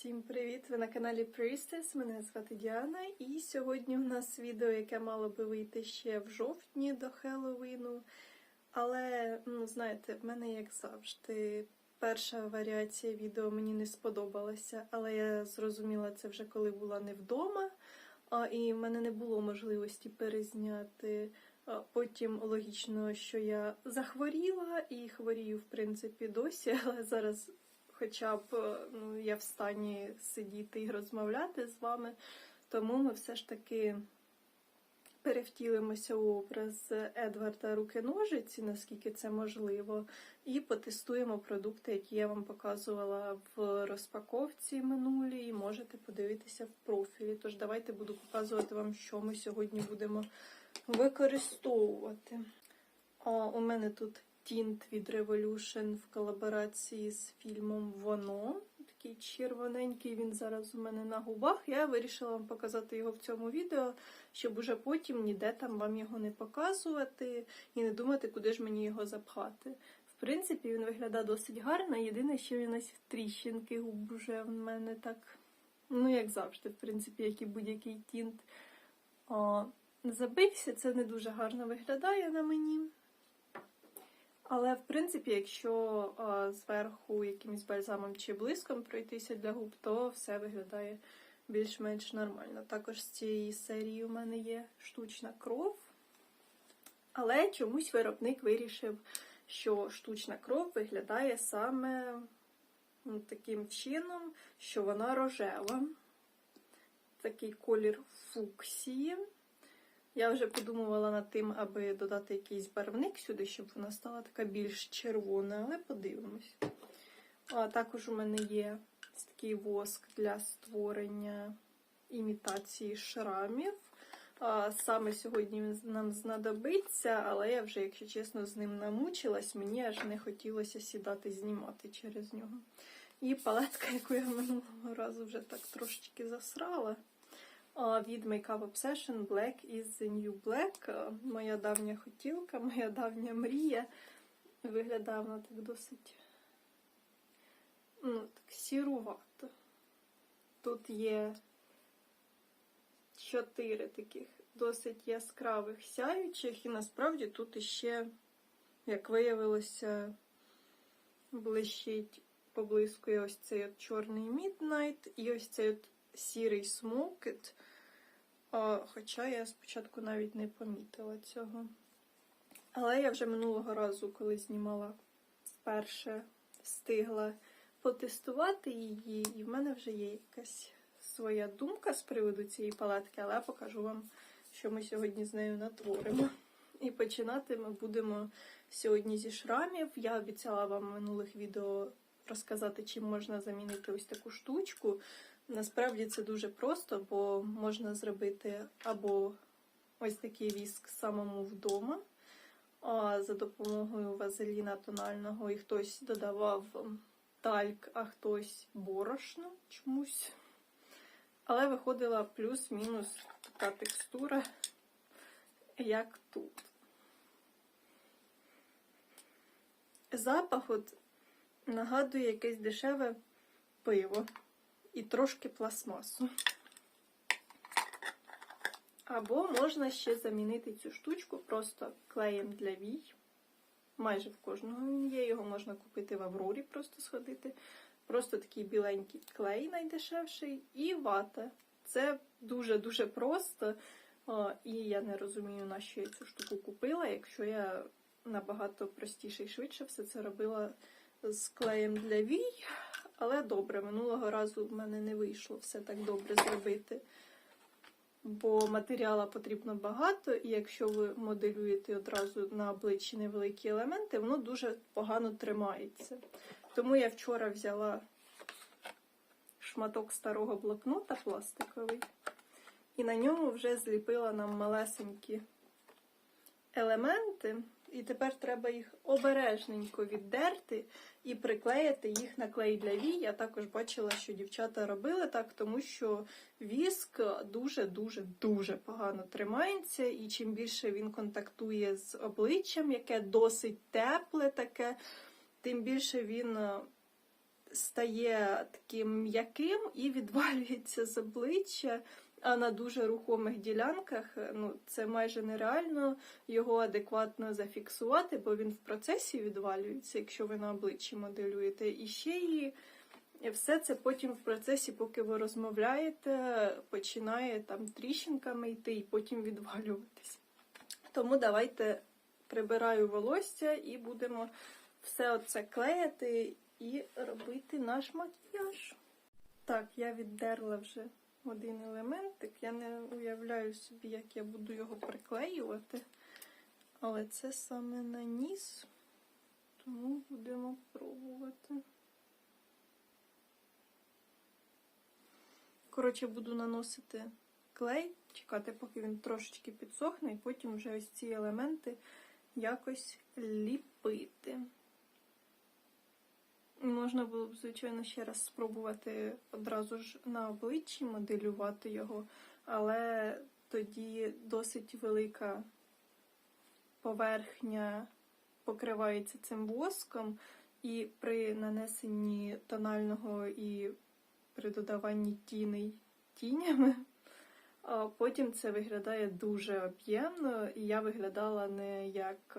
Всім привіт! Ви на каналі Priestess, мене звати Діана, і сьогодні у нас відео, яке мало би вийти ще в жовтні до Хеллоуіну. Але, ну, знаєте, в мене, як завжди, перша варіація відео мені не сподобалася, але я зрозуміла це вже коли була не вдома, і в мене не було можливості перезняти. Потім логічно, що я захворіла і хворію, в принципі, досі, але зараз хоча б е, ну, я в стані сидіти і розмовляти з вами. Тому ми все ж таки перевтілимося у образ Едварда Руки-ножиці, наскільки це можливо, і потестуємо продукти, які я вам показувала в розпаковці минулій, і можете подивитися в профілі. Тож давайте буду показувати вам, що ми сьогодні будемо використовувати. О, у мене тут тінт від Revolution в колаборації з фільмом Воно. Такий червоненький він зараз у мене на губах. Я вирішила вам показати його в цьому відео, щоб уже потім ніде там вам його не показувати і не думати, куди ж мені його запхати. В принципі, він виглядає досить гарно. Єдине, що він ось тріщинки губ вже в мене так, ну як завжди, в принципі, як і будь-який тінт. О, забився, це не дуже гарно виглядає на мені. Але, в принципі, якщо а, зверху якимось бальзамом чи блиском пройтися для губ, то все виглядає більш-менш нормально. Також з цієї серії у мене є штучна кров. Але чомусь виробник вирішив, що штучна кров виглядає саме ну, таким чином, що вона рожева. Такий колір фуксії. Я вже подумувала над тим, аби додати якийсь барвник сюди, щоб вона стала така більш червона, але подивимось. А також у мене є такий воск для створення імітації шрамів. Саме сьогодні нам знадобиться, але я вже, якщо чесно, з ним намучилась, мені аж не хотілося сідати знімати через нього. І палетка, яку я минулого разу вже так трошечки засрала. Від Makeup Obsession Black is the New Black. Моя давня хотілка, моя давня мрія. Виглядає вона так досить ну, так сірувато. Тут є чотири таких досить яскравих сяючих, і насправді тут іще, як виявилося, блищить, поблискує ось цей от чорний Midnight і ось цей от сірий смокет. Хоча я спочатку навіть не помітила цього. Але я вже минулого разу, коли знімала вперше, встигла потестувати її, і в мене вже є якась своя думка з приводу цієї палетки, але я покажу вам, що ми сьогодні з нею натворимо. І починати ми будемо сьогодні зі шрамів. Я обіцяла вам в минулих відео розказати, чим можна замінити ось таку штучку. Насправді це дуже просто, бо можна зробити або ось такий віск самому вдома а за допомогою вазеліна тонального, і хтось додавав тальк, а хтось борошно чомусь. Але виходила плюс-мінус така текстура, як тут. Запах от нагадує якесь дешеве пиво і трошки пластмасу. Або можна ще замінити цю штучку просто клеєм для вій. Майже в кожного він є, його можна купити в Аврорі, просто сходити. Просто такий біленький клей найдешевший, і вата. Це дуже-дуже просто. І я не розумію, на що я цю штуку купила, якщо я набагато простіше і швидше все це робила з клеєм для вій. Але добре, минулого разу в мене не вийшло все так добре зробити. Бо матеріалу потрібно багато, і якщо ви моделюєте одразу на обличчі невеликі елементи, воно дуже погано тримається. Тому я вчора взяла шматок старого блокнота пластиковий, і на ньому вже зліпила нам малесенькі елементи. І тепер треба їх обережненько віддерти і приклеїти їх на клей для вій. Я також бачила, що дівчата робили так, тому що віск дуже-дуже дуже погано тримається, і чим більше він контактує з обличчям, яке досить тепле таке, тим більше він стає таким м'яким і відвалюється з обличчя. А на дуже рухомих ділянках ну, це майже нереально його адекватно зафіксувати, бо він в процесі відвалюється, якщо ви на обличчі моделюєте. І ще і все це потім в процесі, поки ви розмовляєте, починає там тріщинками йти і потім відвалюватись. Тому давайте прибираю волосся і будемо все оце клеїти і робити наш макіяж. Так, я віддерла вже один елементик. Я не уявляю собі, як я буду його приклеювати. Але це саме на ніс, тому будемо пробувати. Коротше, буду наносити клей, чекати, поки він трошечки підсохне, і потім вже ось ці елементи якось ліпити. Можна було б, звичайно, ще раз спробувати одразу ж на обличчі моделювати його, але тоді досить велика поверхня покривається цим воском, і при нанесенні тонального і при додаванні тіней тінями, потім це виглядає дуже об'ємно, і я виглядала не як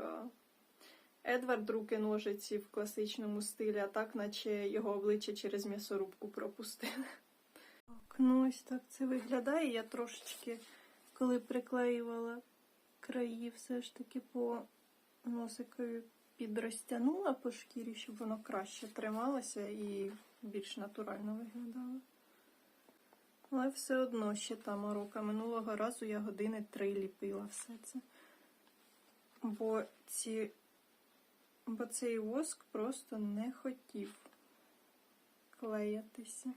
Едвард руки ножиці в класичному стилі, а так, наче його обличчя через м'ясорубку пропустили. Так, ну ось так це виглядає. Я трошечки, коли приклеювала краї, все ж таки по носикові підрозтягнула по шкірі, щоб воно краще трималося і більш натурально виглядало. Але все одно ще та морока. Минулого разу я години три ліпила все це. Бо ці бо цей воск просто не хотів клеятися.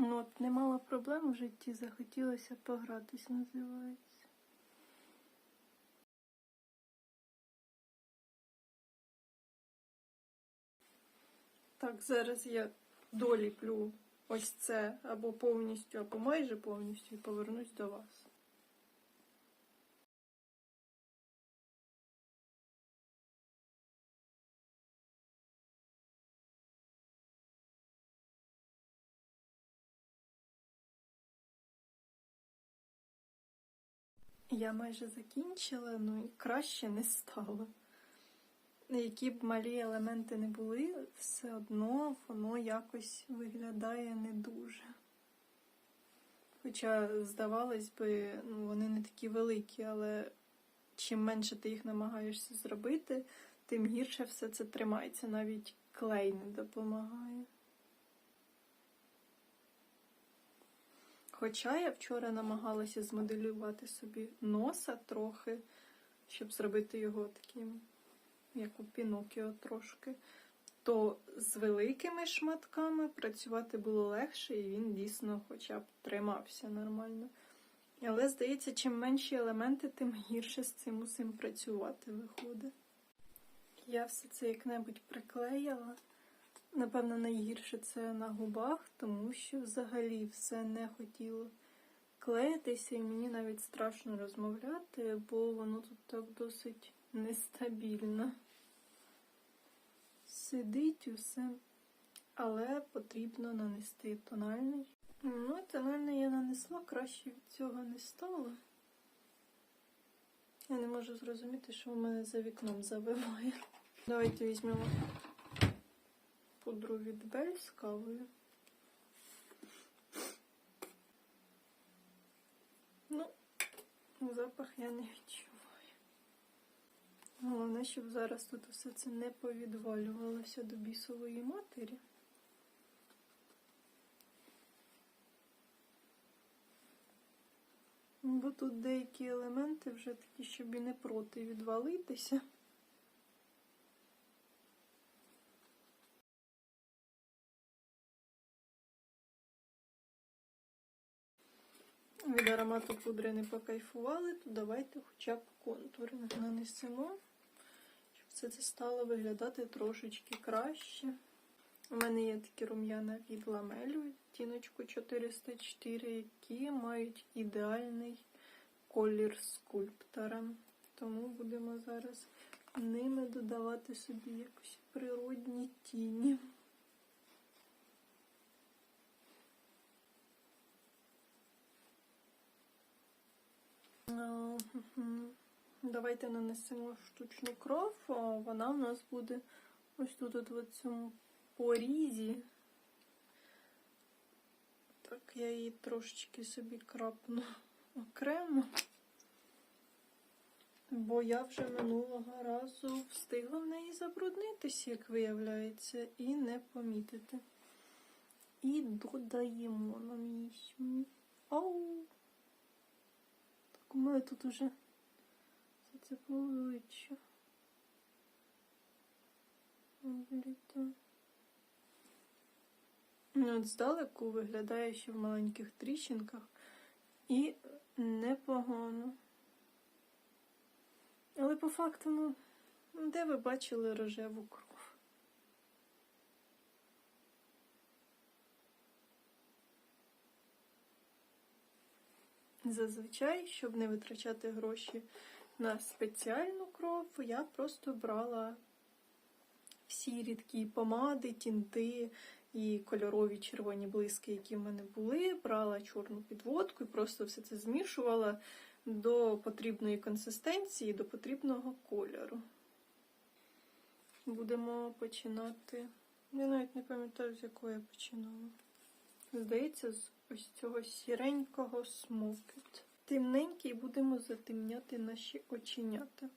Ну от не мала проблем в житті, захотілося погратись, називається. Так, зараз я доліплю ось це або повністю, або майже повністю і повернусь до вас. Я майже закінчила, ну і краще не стало. Які б малі елементи не були, все одно воно якось виглядає не дуже. Хоча, здавалось би, ну, вони не такі великі, але чим менше ти їх намагаєшся зробити, тим гірше все це тримається. Навіть клей не допомагає. Хоча я вчора намагалася змоделювати собі носа трохи, щоб зробити його таким, як у Пінокіо трошки, то з великими шматками працювати було легше, і він дійсно хоча б тримався нормально. Але, здається, чим менші елементи, тим гірше з цим усім працювати виходить. Я все це як-небудь приклеїла. Напевно, найгірше це на губах, тому що взагалі все не хотіло клеїтися, і мені навіть страшно розмовляти, бо воно тут так досить нестабільно. Сидить усе, але потрібно нанести тональний. Ну, тональний я нанесла, краще від цього не стало. Я не можу зрозуміти, що в мене за вікном завиває. Давайте візьмемо пудру від Бель з кавою. Ну, запах я не відчуваю. Головне, щоб зараз тут все це не повідвалювалося до бісової матері. Бо тут деякі елементи вже такі, щоб і не проти відвалитися. Від аромату пудри не покайфували, то давайте хоча б контури нанесемо, все це стало виглядати трошечки краще. У мене є такі рум'яна від ламелю, тіночку 404, які мають ідеальний колір скульптора. Тому будемо зараз ними додавати собі якось природні тіні. Мгм. Давайте нанесемо штучну кров, вона в нас буде ось тут от в цьому порізі. Так, я її трошечки собі крапну окремо. Бо я вже минулого разу встигла в неї забруднитися, як виявляється, і не помітити. І додаємо нам її. Ау! Так, у мене тут уже це по обличчю. Ну, От здалеку виглядає ще в маленьких тріщинках і непогано. Але по факту, ну, де ви бачили рожеву кров? Зазвичай, щоб не витрачати гроші на спеціальну кров, я просто брала всі рідкі помади, тінти і кольорові червоні блиски, які в мене були, брала чорну підводку і просто все це змішувала до потрібної консистенції, до потрібного кольору. Будемо починати. Я навіть не пам'ятаю, з якого я починала. Здається, з ось цього сіренького смокет. Темненький будемо затемняти наші оченята.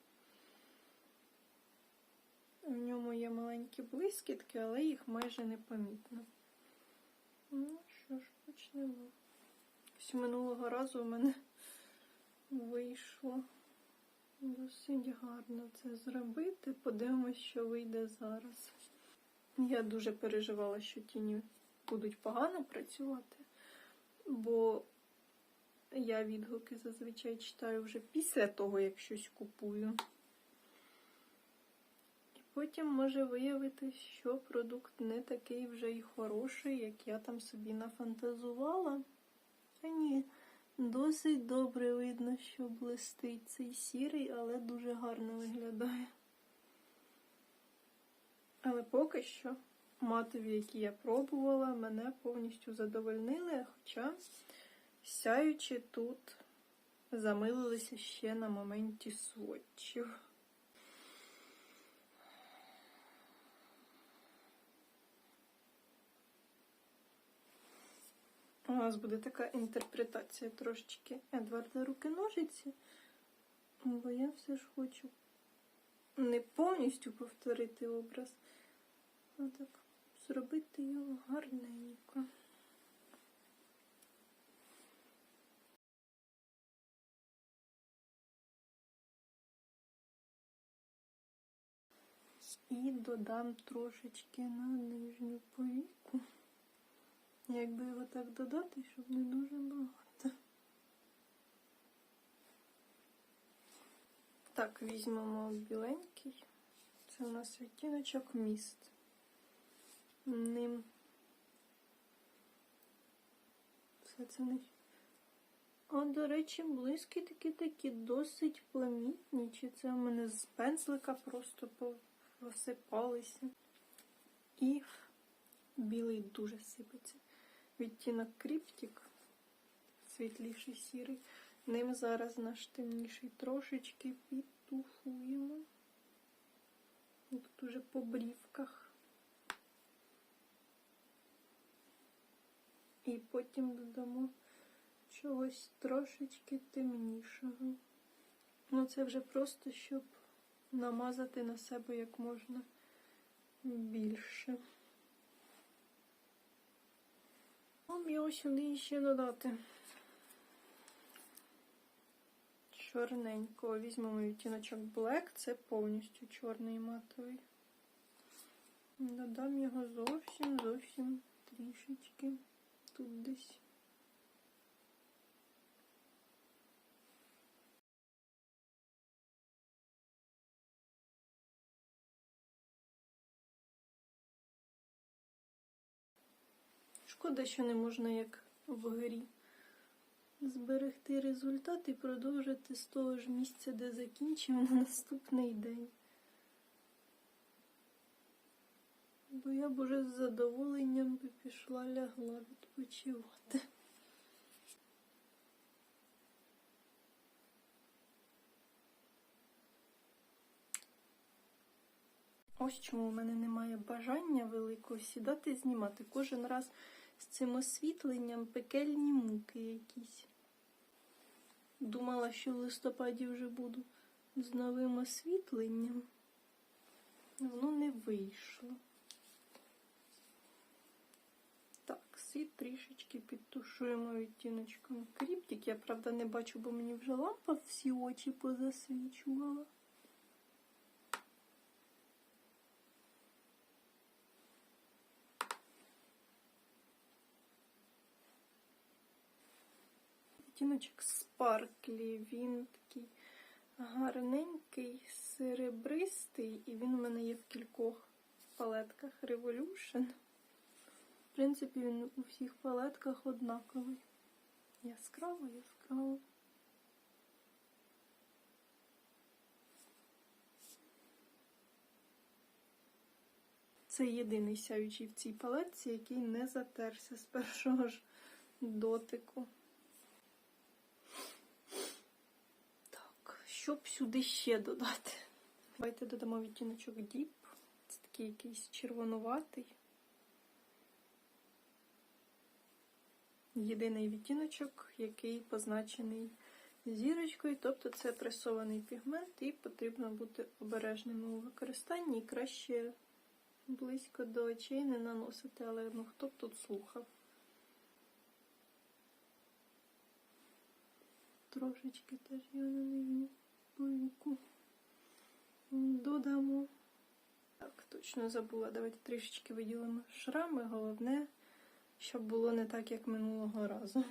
В ньому є маленькі блискітки, але їх майже не помітно. Ну що ж, почнемо. Ось минулого разу у мене вийшло досить гарно це зробити. Подивимось, що вийде зараз. Я дуже переживала, що тіні будуть погано працювати, бо я відгуки зазвичай читаю вже після того, як щось купую. І потім може виявитись, що продукт не такий вже й хороший, як я там собі нафантазувала. А ні, досить добре видно, що блистить цей сірий, але дуже гарно виглядає. Але поки що матові, які я пробувала, мене повністю задовольнили, хоча сяючи тут замилилися ще на моменті сводчів. У нас буде така інтерпретація трошечки Едварда руки-ножиці, бо я все ж хочу не повністю повторити образ, а так зробити його гарненько. І додам трошечки на нижню повіку. Якби його так додати, щоб не дуже багато. Так, візьмемо біленький. Це у нас відтіночок міст. Ним все це не. А, до речі, близькі такі такі досить помітні. Чи це у мене з пензлика просто посипалися. І білий дуже сипеться. Відтінок кріптик, світліший сірий. Ним зараз наш темніший трошечки підтушуємо. Тут уже по брівках. І потім додамо чогось трошечки темнішого. Ну, це вже просто, щоб намазати на себе як можна більше. Вам його сюди ще додати. Чорненького. Візьмемо відтіночок Black, це повністю чорний матовий. Додам його зовсім, зовсім трішечки. Тут десь. Шкода, що не можна як в грі зберегти результат і продовжити з того ж місця, де закінчив на наступний день. Бо я б уже з задоволенням би пішла лягла відпочивати. Ось чому в мене немає бажання великого сідати і знімати. Кожен раз з цим освітленням пекельні муки якісь. Думала, що в листопаді вже буду з новим освітленням. Воно не вийшло. Так, світ трішечки підтушуємо відтіночком кріптик. Я, правда, не бачу, бо мені вже лампа всі очі позасвічувала. Відтіночок Sparkly, він такий гарненький, серебристий, і він у мене є в кількох палетках Revolution. В принципі, він у всіх палетках однаковий. Яскраво, яскраво. Це єдиний сяючий в цій палетці, який не затерся з першого ж дотику. Так, що б сюди ще додати? Давайте додамо відтіночок Deep. Це такий якийсь червонуватий. Єдиний відтіночок, який позначений зірочкою, тобто це пресований пігмент, і потрібно бути обережним у використанні і краще близько до очей не наносити, але ну хто б тут слухав. Трошечки теж я на нижню повіку додамо. Так, точно забула. Давайте трішечки виділимо шрами. Головне, щоб було не так, як минулого разу.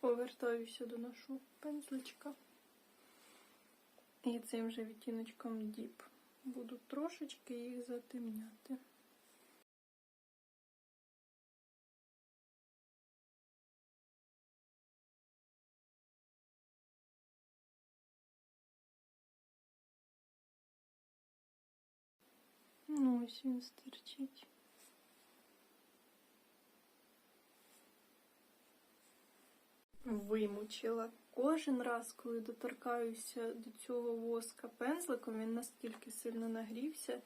Повертаюся до нашого пензличка. І цим же відтіночком Deep буду трошечки їх затемняти. Ось він стирчить. Вимучила. Кожен раз, коли доторкаюся до цього воска пензликом, він настільки сильно нагрівся,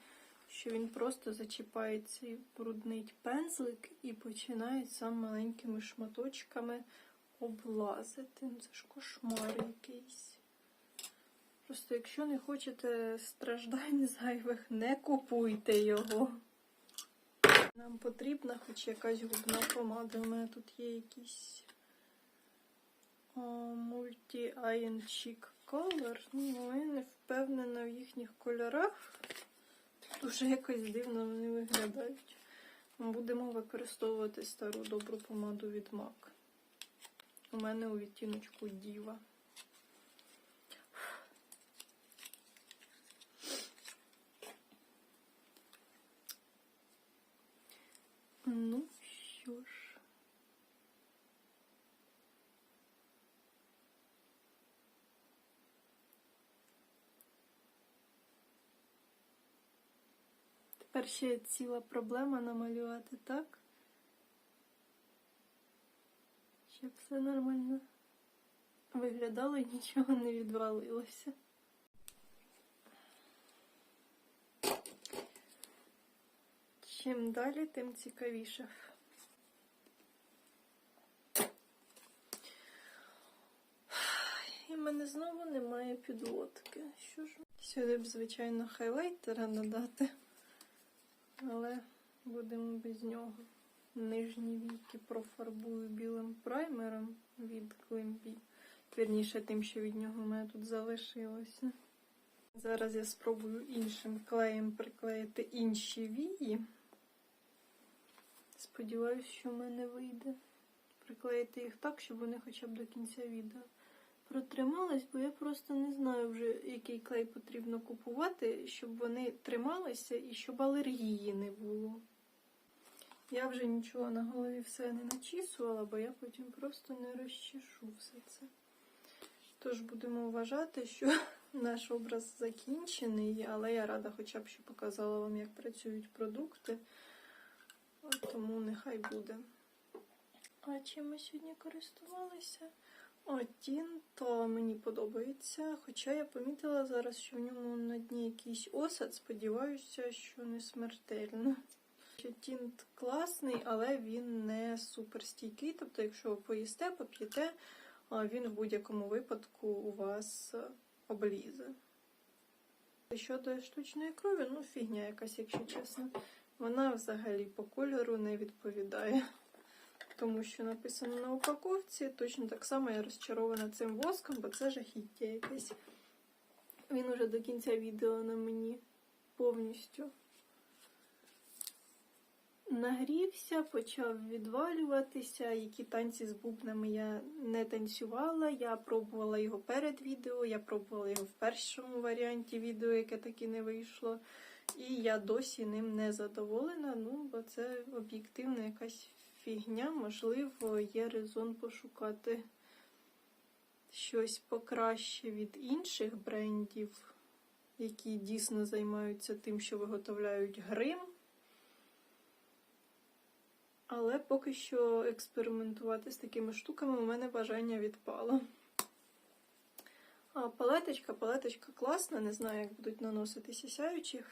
що він просто зачіпає цей брудний пензлик і починає сам маленькими шматочками облазити. Ну, Це ж кошмар якийсь. Просто якщо не хочете страждань зайвих, не купуйте його. Нам потрібна хоч якась губна помада. У мене тут є якісь Multi Iron Chic Color. Ну, я не впевнена в їхніх кольорах. Дуже якось дивно вони виглядають. Будемо використовувати стару добру помаду від MAC. У мене у відтіночку Діва. Ну що ж. Тепер ще ціла проблема намалювати так, щоб все нормально виглядало і нічого не відвалилося. Чим далі, тим цікавіше. І в мене знову немає підводки. Що ж? Сюди б, звичайно, хайлайтера надати, але будемо без нього. Нижні віки профарбую білим праймером від Глимбі. Вірніше тим, що від нього в мене тут залишилося. Зараз я спробую іншим клеєм приклеїти інші вії. Сподіваюсь, що в мене вийде приклеїти їх так, щоб вони хоча б до кінця відео протримались, бо я просто не знаю вже, який клей потрібно купувати, щоб вони трималися і щоб алергії не було. Я вже нічого на голові все не начісувала, бо я потім просто не розчешу все це. Тож будемо вважати, що наш образ закінчений, але я рада хоча б, що показала вам, як працюють продукти. От Тому нехай буде. А чим ми сьогодні користувалися? О, тінто мені подобається. Хоча я помітила зараз, що в ньому на дні якийсь осад. Сподіваюся, що не смертельно. Тінт класний, але він не суперстійкий. Тобто, якщо ви поїсте, поп'єте, він в будь-якому випадку у вас облізе. Щодо штучної крові, ну фігня якась, якщо чесно. Вона взагалі по кольору не відповідає. Тому що написано на упаковці, точно так само я розчарована цим воском, бо це жахіття якесь. Він уже до кінця відео на мені повністю нагрівся, почав відвалюватися. Які танці з бубнами я не танцювала. Я пробувала його перед відео, я пробувала його в першому варіанті відео, яке таки не вийшло. І я досі ним не задоволена. Ну, бо це об'єктивна якась фігня. Можливо, є резон пошукати щось покраще від інших брендів, які дійсно займаються тим, що виготовляють грим. Але поки що експериментувати з такими штуками у мене бажання відпало. А, палеточка, палеточка класна, не знаю, як будуть наноситися сяючі.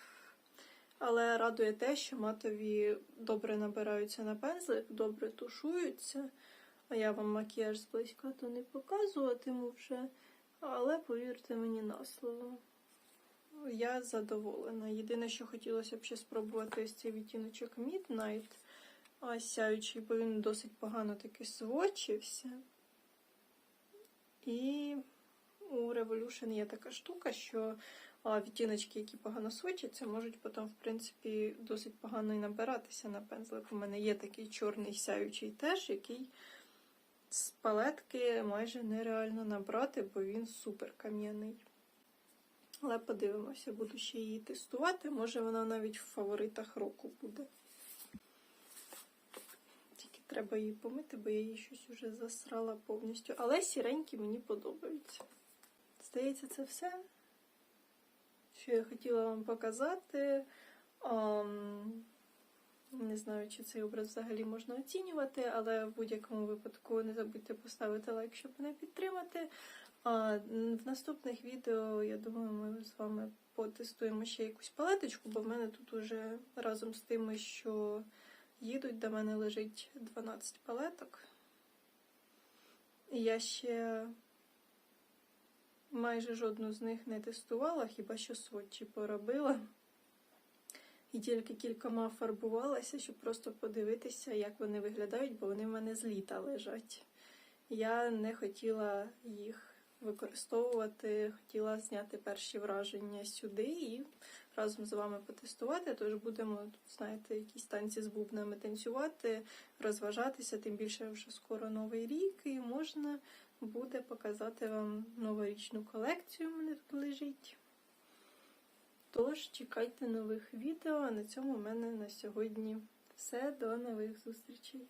Але радує те, що матові добре набираються на пензлик, добре тушуються. А я вам макіяж зблизька то не показуватиму вже. Але повірте мені на слово. Я задоволена. Єдине, що хотілося б ще спробувати ось цей відтіночок Midnight. А сяючий, бо він досить погано таки свочився. І у Revolution є така штука, що а, відтіночки, які погано свочаться, можуть потім, в принципі, досить погано і набиратися на пензлик. У мене є такий чорний сяючий теж, який з палетки майже нереально набрати, бо він супер кам'яний. Але подивимося, буду ще її тестувати. Може вона навіть в фаворитах року буде. Тільки треба її помити, бо я її щось уже засрала повністю. Але сіренькі мені подобаються. Здається, це все, що я хотіла вам показати. Um, не знаю, чи цей образ взагалі можна оцінювати, але в будь-якому випадку не забудьте поставити лайк, щоб мене підтримати. В наступних відео, я думаю, ми з вами потестуємо ще якусь палеточку, бо в мене тут уже разом з тими, що їдуть, до мене лежить 12 палеток. І я ще майже жодну з них не тестувала, хіба що сводчі поробила. І тільки кількома фарбувалася, щоб просто подивитися, як вони виглядають, бо вони в мене з літа лежать. Я не хотіла їх використовувати, хотіла зняти перші враження сюди і разом з вами потестувати. Тож будемо, знаєте, якісь танці з бубнами танцювати, розважатися, тим більше вже скоро новий рік, і можна буде показати вам новорічну колекцію. У мене лежить. Тож, чекайте нових відео. А на цьому в мене на сьогодні все. До нових зустрічей.